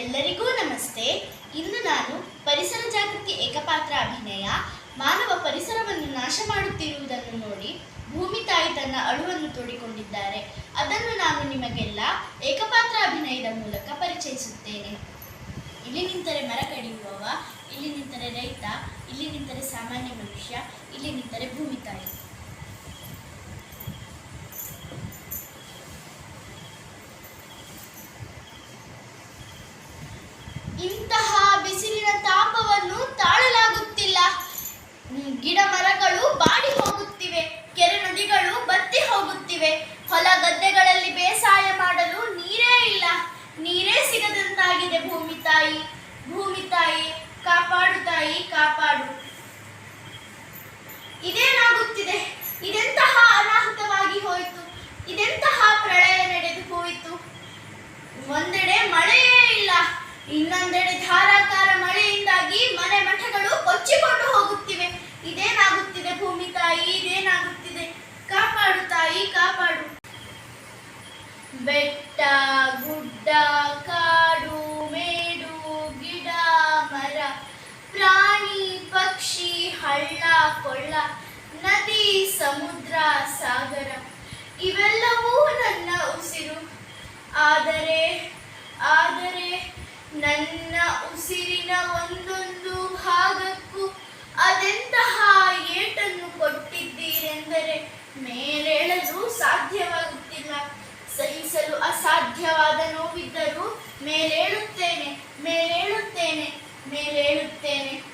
ಎಲ್ಲರಿಗೂ ನಮಸ್ತೆ. ಇಂದು ನಾನು ಪರಿಸರ ಜಾಗೃತಿ ಏಕಪಾತ್ರ ಅಭಿನಯ, ಮಾನವ ಪರಿಸರವನ್ನು ನಾಶ ಮಾಡುತ್ತಿರುವುದನ್ನು ನೋಡಿ ಭೂಮಿ ತಾಯಿ ತನ್ನ ಅಳುವನ್ನು ತೋಡಿಕೊಂಡಿದ್ದಾರೆ. ಅದನ್ನು ನಾನು ನಿಮಗೆಲ್ಲ ಏಕಪಾತ್ರ ಅಭಿನಯದ ಮೂಲಕ ಪರಿಚಯಿಸುತ್ತೇನೆ. ಇಲ್ಲಿ ನಿಂತರೆ ಮರ ಕಡಿಯುವವ, ಇಲ್ಲಿ ನಿಂತರೆ ರೈತ, ಇಲ್ಲಿ ನಿಂತರೆ ಸಾಮಾನ್ಯ ಮನುಷ್ಯ, ಇಲ್ಲಿ ನಿಂತರೆ ಭೂಮಿ ತಾಯಿ. ಇಂತಹ ಬಿಸಿಲಿನ ತಾಪವನ್ನು ತಾಳಲಾಗುತ್ತಿಲ್ಲ. ಗಿಡ ಮರಗಳು ಬಾಡಿ ಹೋಗುತ್ತಿವೆ, ಕೆರೆ ನದಿಗಳು ಬತ್ತಿ ಹೋಗುತ್ತಿವೆ. ಹೊಲ ಗದ್ದೆಗಳಲ್ಲಿ ಬೇಸಾಯ ಮಾಡಲು ನೀರೇ ಇಲ್ಲ. ನೀರೇ ಸಿಗದಂತಾಗಿದೆ ಭೂಮಿ ತಾಯಿ. ಭೂಮಿ ತಾಯಿ, ಕಾಪಾಡು ತಾಯಿ, ಕಾಪಾಡು. ಇದೇನಾಗುತ್ತಿದೆ? ಇದೆಂತಹ ಅನಾಹುತವಾಗಿ ಹೋಯಿತು? ಇದೆಂತಹ ಪ್ರಳಯ ನಡೆದು ಹೋಯಿತು? ಒಂದೆಡೆ ಮಳೆಯೇ ಇನ್ನೊಂದೆಡೆ ಧಾರಾಕಾರ ಮಳೆಯಿಂದಾಗಿ ಮನೆ ಮಠಗಳು ಕೊಚ್ಚಿಕೊಂಡು ಹೋಗುತ್ತಿವೆ. ಇದೇನಾಗುತ್ತಿದೆ ಭೂಮಿ ತಾಯಿ, ಇದೇನಾಗುತ್ತಿದೆ? ಕಾಪಾಡು ತಾಯಿ, ಕಾಪಾಡು. ಬೆಟ್ಟ, ಗುಡ್ಡ, ಕಾಡು, ಮೇಡು, ಗಿಡ, ಮರ, ಪ್ರಾಣಿ, ಪಕ್ಷಿ, ಹಳ್ಳ, ಕೊಳ್ಳ, ನದಿ, ಸಮುದ್ರ, ಸಾಗರ, ಇವೆಲ್ಲವೂ ನನ್ನ ಉಸಿರು. ಆದರೆ ಆದರೆ ನನ್ನ ಉಸಿರಿನ ಒಂದೊಂದು ಭಾಗಕ್ಕೂ ಅದೆಂತಹ ಏಟನ್ನು ಕೊಟ್ಟಿದ್ದೀರೆಂದರೆ ಮೇಲೇಳಲು ಸಾಧ್ಯವಾಗುತ್ತಿಲ್ಲ. ಸಹಿಸಲು ಅಸಾಧ್ಯವಾದ ನೋವಿದ್ದರೂ ಮೇಲೇಳುತ್ತೇನೆ ಮೇಲೇಳುತ್ತೇನೆ ಮೇಲೇಳುತ್ತೇನೆ.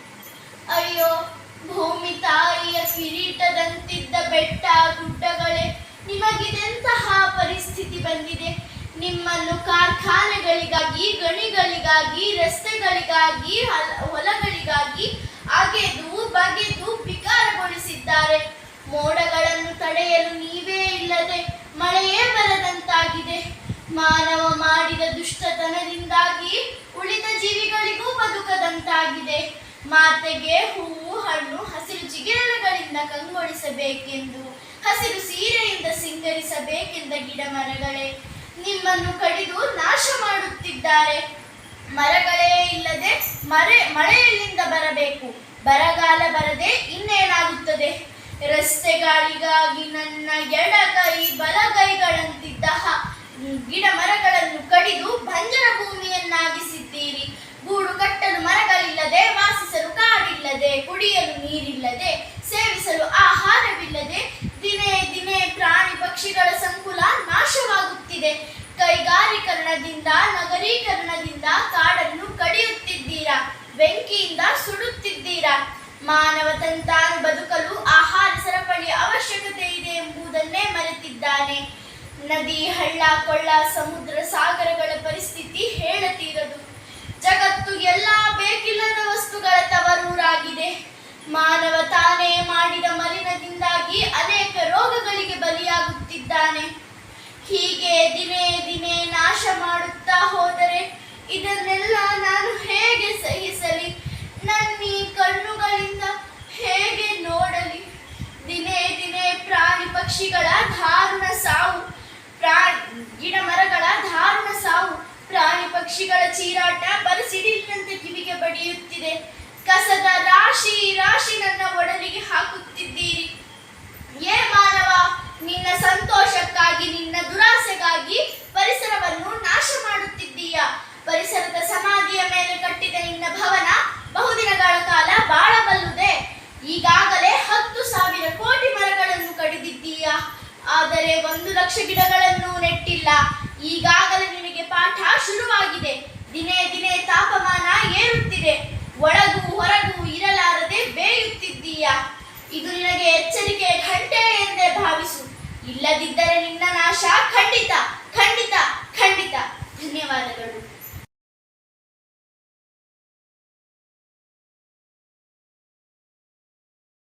ಅಯ್ಯೋ, ಭೂಮಿ ತಾಯಿಯ ಕಿರೀಟದಂತಿದ್ದ ಬೆಟ್ಟ ಗುಡ್ಡಗಳೇ, ನಿಮಗಿದೆಂತಹ ಪರಿಸ್ಥಿತಿ ಬಂದಿದೆ? ನಿಮ್ಮನ್ನು ಕಾರ್ಖಾನೆಗಳಿಗಾಗಿ, ಗಣಿಗಳಿಗಾಗಿ, ರಸ್ತೆಗಳಿಗಾಗಿ, ಹಲ- ಹೊಲಗಳಿಗಾಗಿ ಅಗೆದು, ಬಗೆದು, ವಿಕಾರಗೊಳಿಸಿದ್ದಾರೆ. ಮೋಡಗಳನ್ನು ತಡೆಯಲು ನೀವೇ ಇಲ್ಲದೆ ಮಳೆಯೇ ಬರದಂತಾಗಿದೆ. ಮಾನವ ಮಾಡಿದ ದುಷ್ಟತನದಿಂದಾಗಿ ಉಳಿದ ಜೀವಿಗಳಿಗೂ ಬದುಕದಂತಾಗಿದೆ. ಮಾತೆಗೆ ಹೂವು, ಹಣ್ಣು, ಹಸಿರು ಜಿಗಿರಣಗಳಿಂದ ಕಂಗೊಳಿಸಬೇಕೆಂದು, ಹಸಿರು ಸೀರೆಯಿಂದ ಸಿಂಗರಿಸಬೇಕೆಂದ ಗಿಡ ಮರಗಳೇ ನಿಮ್ಮನ್ನು ಕಡಿದು ನಾಶ ಮಾಡುತ್ತಿದ್ದಾರೆ. ಮರಗಳೇ ಇಲ್ಲದೆ ಮರೆ, ಮಳೆಯಲ್ಲಿಂದ ಬರಬೇಕು. ಬರಗಾಲ ಬರದೆ ಇನ್ನೇನಾಗುತ್ತದೆ? ರಸ್ತೆಗಳಿಗಾಗಿ ನನ್ನ ಎಡಗೈ ಬಲಗೈಗಳಂತಿದ್ದ ಗಿಡ ಮರಗಳನ್ನು ಕಡಿದು ಬಂಜರ ಭೂಮಿಯನ್ನಾಗಿಸಿದ್ದೀರಿ. ಗೂಡು ಕಟ್ಟಲು ಮರಗಳಿಲ್ಲದೆ ವಾಸಿಸಲು ಕಾಡಿಲ್ಲದೆ, ಕುಡಿಯಲು ನೀರಿಲ್ಲದೆ ಸೇವಿಸಲು ಆಹಾರವಿಲ್ಲದೆ ದಿನೇ ದಿನೇ ಪ್ರಾಣಿ ಪಕ್ಷಿಗಳ ಸಂಕುಲ ನಾಶವಾಗುತ್ತಿದೆ ಕೈಗಾರೀಕರಣದಿಂದ, ನಗರೀಕರಣದಿಂದ ಕಾಡನ್ನು ಕಡಿಯುತ್ತಿದ್ದೀರಾ? ಬೆಂಕಿಯಿಂದ ಸುಡುತ್ತಿದ್ದೀರಾ? ಮಾನವ ತಂತಾನು ಬದುಕಲು ಆಹಾರ ಸರಪಳಿಯ ಅವಶ್ಯಕತೆ ಇದೆ ಎಂಬುದನ್ನೇ ಮರೆತಿದ್ದಾನೆ. ನದಿ ಹಳ್ಳ, ಕೊಳ್ಳ, ಸಮುದ್ರ ಸಾಗರಗಳ ಪರಿಸ್ಥಿತಿ ಹೇಳತೀರದು. ಜಗತ್ತು ಎಲ್ಲಾ ಬೇಕಿಲ್ಲದ ವಸ್ತುಗಳ ತವರೂರಾಗಿದೆ. ಮಾನವ ತಾನೇ ಮಾಡಿದ ಮಲಿನದಿಂದಾಗಿ ಅನೇಕ ರೋಗಗಳಿಗೆ ಬಲಿಯಾಗುತ್ತಿದ್ದಾನೆ. ಹೀಗೆ ದಿನೇ ದಿನೇ ನಾಶ ಮಾಡುತ್ತಾ ಹೋದರೆ ಇದನ್ನೆಲ್ಲ ನಾನು ಹೇಗೆ ಸಹಿಸಲಿ? ನನ್ನ ಈ ಕಣ್ಣುಗಳಿಂದ ಹೇಗೆ ನೋಡಲಿ? ದಿನೇ ದಿನೇ ಪ್ರಾಣಿ ಪಕ್ಷಿಗಳ ದಾರುಣ ಸಾವು, ಪ್ರಾಣಿ ಗಿಡ ಮರಗಳ ದಾರುಣ ಸಾವು, ಪ್ರಾಣಿ ಪಕ್ಷಿಗಳ ಚೀರಾಟ ಪರಿಸಿಡಿಲಿನಂತೆ ಕಿವಿಗೆ ಬಡಿಯುತ್ತಿದೆ. ಕಸದ ರಾಶಿ ರಾಶಿ ನನ್ನ ಒಡಲಿಗೆ ಹಾಕುತ್ತಿದ್ದೀರಿ ಏ ಮಾನವ ನಿನ್ನ ಸಂತೋಷಕ್ಕಾಗಿ ನಿನ್ನ ಪರಿಸರವನ್ನು ನಾಶ ಮಾಡುತ್ತಿದ್ದೀಯ. ಪರಿಸರದ ಸಮಾಧಿಯ ಮೇಲೆ ಕಟ್ಟಿದ ನಿನ್ನ ಭವನ ಬಹುದಿನಗಳ ಕಾಲ ಬಾಳಬಲ್ಲುದೆ. ಈಗಾಗಲೇ ಹತ್ತು ಸಾವಿರ ಕೋಟಿ ಮರಗಳನ್ನು ಕಡಿದಿದ್ದೀಯ. ಆದರೆ ಒಂದು ಲಕ್ಷ ಗಿಡಗಳನ್ನು ನೆಟ್ಟಿಲ್ಲ. ಈಗಾಗಲೇ ನಿನಗೆ ಪಾಠ ಶುರುವಾಗಿದೆ. ದಿನೇ ದಿನೇ ತಾಪಮಾನ ಏರುತ್ತಿದೆ. ಒಳಗೂ ಹೊರಗೂ